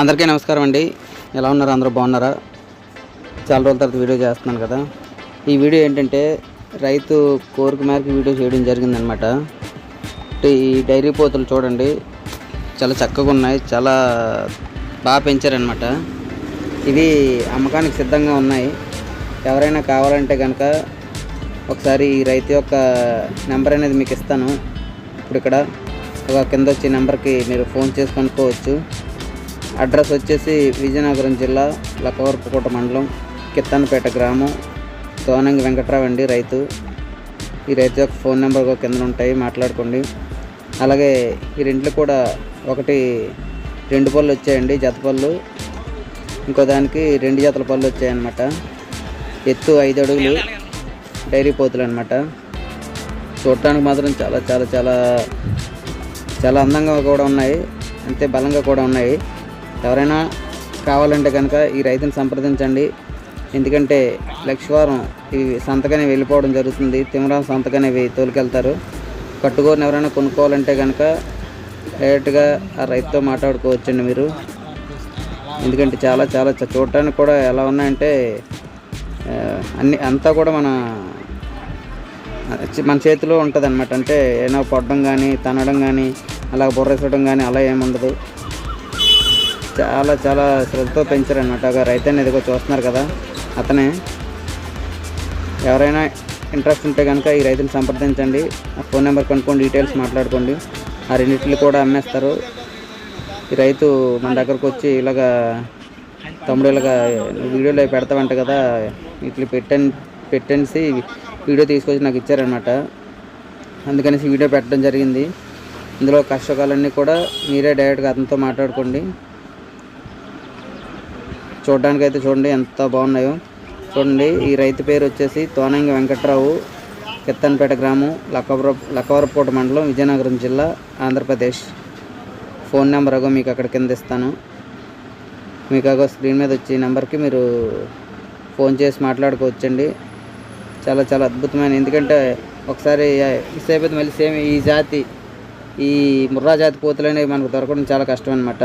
అందరికీ నమస్కారం అండి. ఎలా ఉన్నారు? అందరూ బాగున్నారా? చాలా రోజుల తర్వాత వీడియో చేస్తున్నాను కదా. ఈ వీడియో ఏంటంటే రైతు కోరిక మేరకు వీడియో చేయడం జరిగిందనమాట ఈ డైరీ పోతులు చూడండి చాలా చక్కగా ఉన్నాయి చాలా బాగా పెంచారనమాట ఇవి అమ్మకానికి సిద్ధంగా ఉన్నాయి. ఎవరైనా కావాలంటే కనుక ఒకసారి ఈ రైతు యొక్క నెంబర్ అనేది మీకు ఇస్తాను. ఇప్పుడు ఇక్కడ ఒక కింద వచ్చే నెంబర్కి మీరు ఫోన్ చేసి అడ్రస్ వచ్చేసి విజయనగరం జిల్లా లక్కవరపుకోట మండలం కిత్తానపేట గ్రామం సోనంగి వెంకట్రావు అండి రైతు. ఈ రైతు యొక్క ఫోన్ నెంబర్ కింద ఉంటాయి మాట్లాడుకోండి. అలాగే ఈ రెంట్లు కూడా ఒకటి రెండు పళ్ళు వచ్చాయండి జత పళ్ళు. ఇంకో దానికి రెండు జతల పళ్ళు వచ్చాయన్నమాట. ఎత్తు ఐదు అడుగులు డైరీ పోతులు అనమాట చూడటానికి మాత్రం చాలా చాలా చాలా చాలా అందంగా కూడా ఉన్నాయి. అంతే బలంగా కూడా ఉన్నాయి. ఎవరైనా కావాలంటే కనుక ఈ రైతుని సంప్రదించండి. ఎందుకంటే లక్షవారం ఇవి సంతకనే వెళ్ళిపోవడం జరుగుతుంది. తిమరాం సంతకనే ఇవి తోలుకెళ్తారు. కట్టుకోని ఎవరైనా కొనుక్కోవాలంటే కనుక డైరెక్ట్గా ఆ రైతుతో మాట్లాడుకోవచ్చండి మీరు. ఎందుకంటే చాలా చాలా చూడటానికి కూడా ఎలా ఉన్నాయంటే అన్ని అంతా కూడా మన మన చేతిలో ఉంటుంది అనమాట అంటే ఏమైనా పడడం కానీ తనడం కానీ అలా బుర్రేసడం కానీ అలా ఏమి ఉండదు చాలా చాలా శ్రద్ధతో పెంచారనమాట ఒక రైతు అనేది ఇదిగో చూస్తున్నారు కదా అతనే. ఎవరైనా ఇంట్రెస్ట్ ఉంటే కనుక ఈ రైతుని సంప్రదించండి. ఆ ఫోన్ నెంబర్ కనుక్కొని డీటెయిల్స్ మాట్లాడుకోండి. ఆ రెండింటిని కూడా అమ్మేస్తారు. ఈ రైతు మన దగ్గరకు వచ్చి ఇలాగా తమ్ముడు ఇలాగా వీడియోలో పెడతామంట కదా ఇట్లా పెట్టని పెట్టేసి వీడియో తీసుకొచ్చి నాకు ఇచ్చారనమాట అందుకనేసి వీడియో పెట్టడం జరిగింది. ఇందులో కష్టకాలన్నీ కూడా మీరే డైరెక్ట్గా అతనితో మాట్లాడుకోండి. చూడడానికి అయితే చూడండి ఎంత బాగున్నాయో. చూడండి ఈ రైతు పేరు వచ్చేసి తోనంగి వెంకట్రావు కిత్తన్పేట గ్రామం లక్కవర లక్కవరపూట మండలం విజయనగరం జిల్లా ఆంధ్రప్రదేశ్. ఫోన్ నెంబర్ అగో మీకు అక్కడ కింద ఇస్తాను. మీకు అగో స్క్రీన్ మీద వచ్చే నెంబర్కి మీరు ఫోన్ చేసి మాట్లాడుకోవచ్చండి. చాలా చాలా అద్భుతమైన ఎందుకంటే ఒకసారి మిస్ అయిపోతే మళ్ళీ సేమ్ ఈ జాతి ఈ ముర్రా జాతి పోతులు అనేవి మనకు దొరకడం చాలా కష్టం అనమాట